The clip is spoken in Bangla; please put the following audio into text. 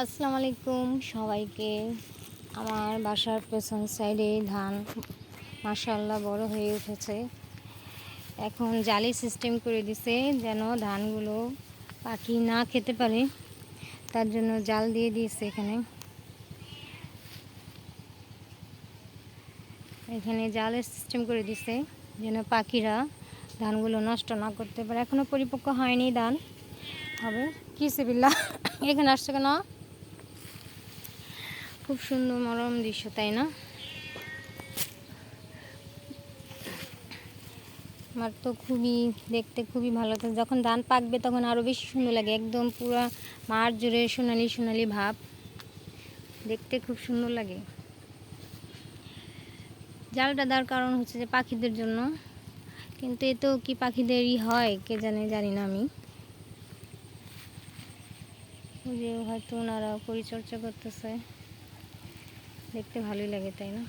আসসালামু আলাইকুম সবাইকে। আমার বাসার পেছন সাইডে ধান মাশাল্লাহ বড় হয়ে উঠেছে। এখন জালি সিস্টেম করে দিছে যেন ধানগুলো পাখি না খেতে পারে। তার জন্য জাল দিয়ে দিয়েছে এখানে। এখানে জালের সিস্টেম করে দিছে যেন পাখিরা ধানগুলো নষ্ট না করতে পারে। এখনও পরিপক্ক হয়নি ধান। হবে। কি সিবিল্লা? এখানে আসছে কেন? খুব সুন্দর মনোরম দৃশ্য, তাই না? আমার তো খুবই দেখতে খুবই ভালো লাগে যখন ধান পাকবে তখন আরও বেশি সুন্দর লাগে, একদম পুরো মার জুড়ে সোনালি সোনালি ভাব। দেখতে খুব সুন্দর লাগে। জালটা দেওয়ার কারণ হচ্ছে যে পাখিদের জন্য। কিন্তু এ তো কি পাখিদেরই হয়, কে জানে, জানি না আমি। যে হয়তো ওনারা পরিচর্যা করতেছে। দেখতে ভালোই লাগে তাই না?